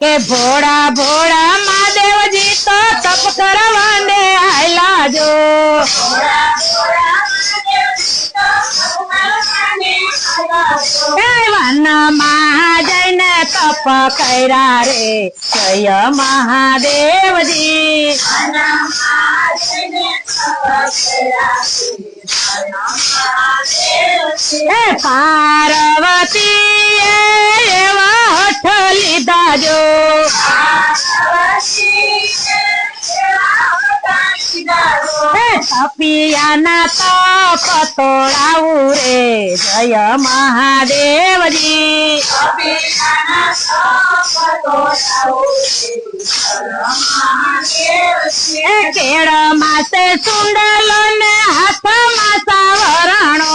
કે ભોળા ભોળા મહાદેવજી તો તપ કરવાને આયલા જો. વનમાં જઈને તપ કર્યા રે જય મહાદેવજી. પાર્વતી એવા હઠ લીધા એ તપ તોડાવું રે. જય મહાદેવજી. કેળ માસે સુંડલો ને હાથમાં સાવરણો.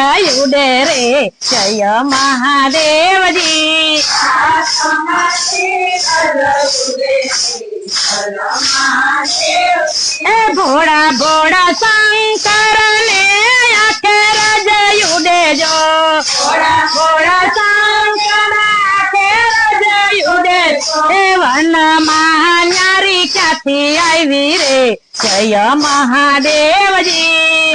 जयुडेरे जय महादेव जी भोड़ा भोड़ा शंकर ने आखिर जयुडे जो भोड़ा भोड़ा शंकर आखिर जयुडे वन महानारी क्या थी आई वीरे? जय महादेव जी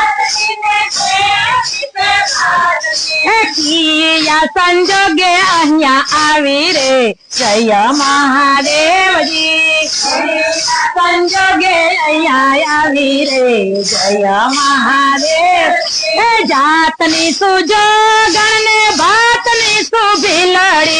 કિયા સંજોગે અહીંયા આવી રે જય મહાદેવજી સંજોગે અહીંયા આવી રે જય મહાદેવ એ જાતની સુજોગણ ને ભાતની સુભીલડી એ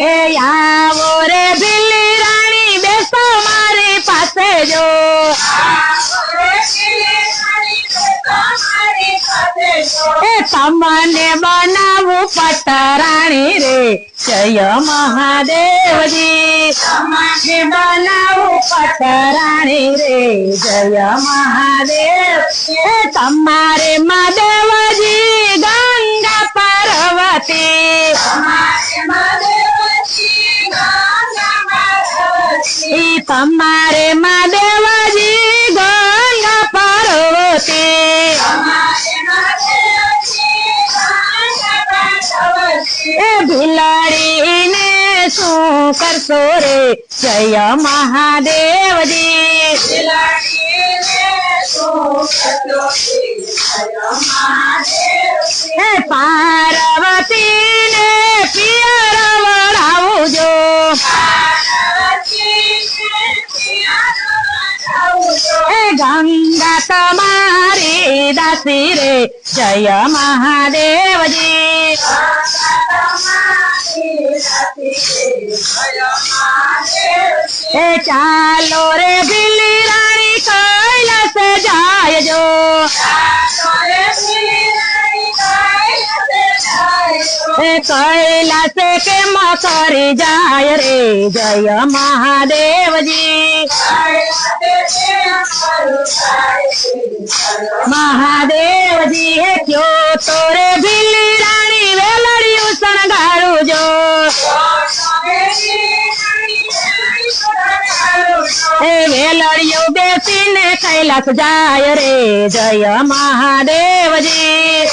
એ આવો રે બિલ્લી રાણી બેસો મારી પાસે જો એ તમને બનાવું પટરાણી રે જય મહાદેવજી તમને બનાવું પટરાણી રે જય મહાદેવ એ તમારે तमारे महादेव जी गंगा पार्वती। ए दुलारी ने तू कर तोरे जय महादेव जी पार्वती ने गंगा तुम्हारी दासी रे जय महादेव जी ए चालो रे बिल्ली रानी कैलाश जाय जो कैलाश के मकर जाय रे। जय महादेव जी महादेव जी है क्यों तोरे बिल्ली रानी वे लड़ियू सनगारू जो? करियो ने कैलाश जाय रे। जय महादेव जी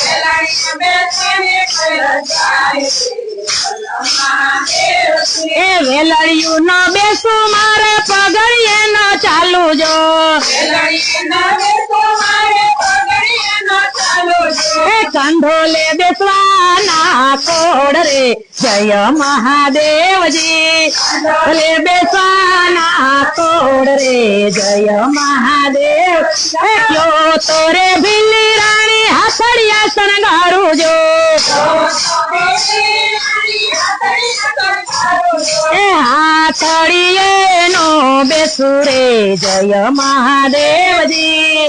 ए वेलड़ियू न बेसु मारे पगड़िए न चालू जो। बंधोले बेसवाना कोड रे जय महादेव जी बंधोले बेसवाना कोड जय महादेव क्यों तोरे बिल्ली रानी हसड़िया सनगारू जो हाथड़िए नो बेसुरे जय महादेव जी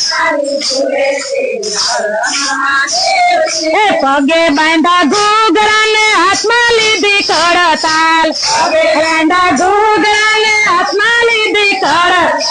ए पगे बांधा घूगरन आत्माली दी करताल पगे बांधा घूगरन आत्माली दी करताल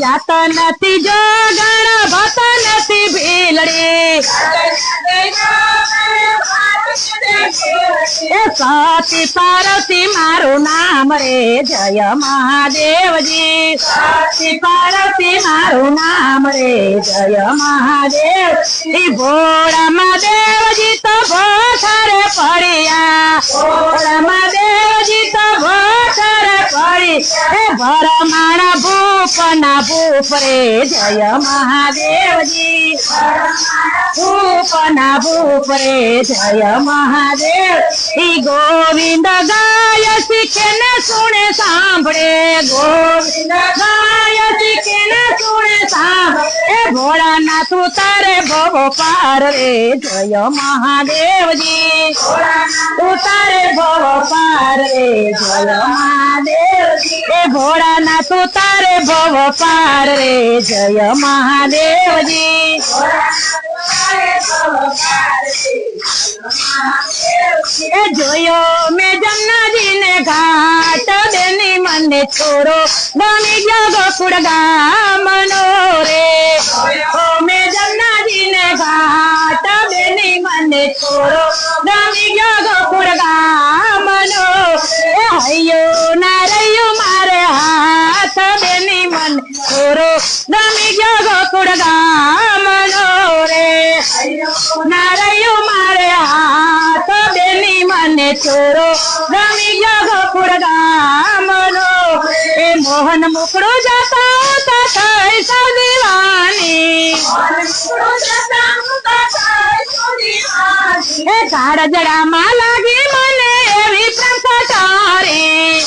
जाता नती जो गण बत नथी भेलड़े। सती पार्वती मारो नाम रे, जय महादेव जी। सती पार्वती मारो नाम रे, जय महादेव जी। भोड़ा महादेव जी तो बहुत सारे पड़िया। भोड़ा महादेव जी तो बहुत सारे पड़िया भर मारा भूपना भूपरे, जय महादेव जी भूपना भूपरे जय महादेव श्री गोविंद गाय सिखे न सुने सांभरे गोविंद गाय सिखे न सुने सांभरे भोला ना तू तारे भव पार रे, जय महादेव जी उतारे भव पार रे, जय महादेव। એ ભોળાનાથ ઉતારે ભવો પાર રે જય મહાદેવજી એ જોયો મેં જમનાજી ને ઘાટ બેની મને છોરો ગમી ગયો ગોકુળ છોરો રમી ગયો ગોકુળ ગામનો એ મોહન મુકડો જતા થઈ સૌ દીવાની. એ કાળજડામાં લાગી મને એવી પ્રસટારી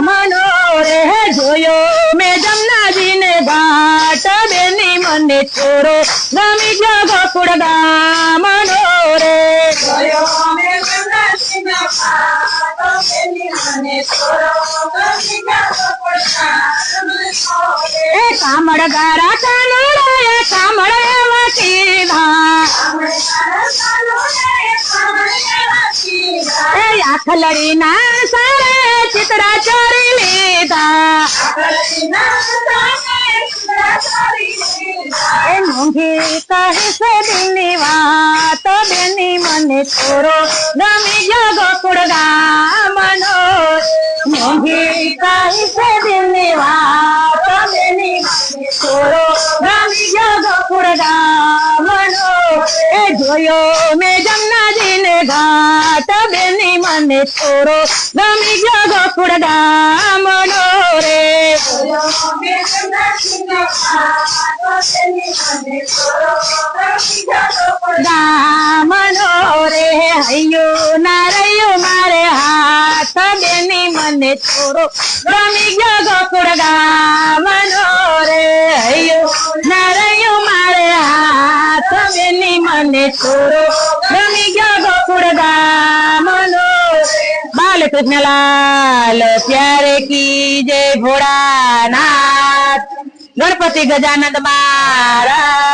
મનો રે જોયો મેં જમનાજી ને ઘાટ બેની મને છોરો ગમી ગયો ગોકુળ ગામનો રે એ કામળ ગારા કાનુડાએ કામળ એવા કીધા એ આખલડી ના સારે ચિતરા ચોરી आखलड़ी ना सारे चितरा चोरी ए, मुंगी कहे से दिनी वात बेनी मने छोरो गमी जगो कुड़गा मनो। मुंगी कहे से दिनी वात बेनी मने छोरो गमी जगो कुड़गा मनो। ए, जोयो में जमना तब बेनी मने छोरो मनोरे। मनोरे, हयो नारयो मारे हाथ बेनी मने छोरो रमी जगो पुड़गा मनोरे। हयो नारयो मारे हाथ बेनी मने छोरो रमी बाल कृष्ण लाल प्यारे की जय भोड़ानाथ। गणपति गजानंद महाराज।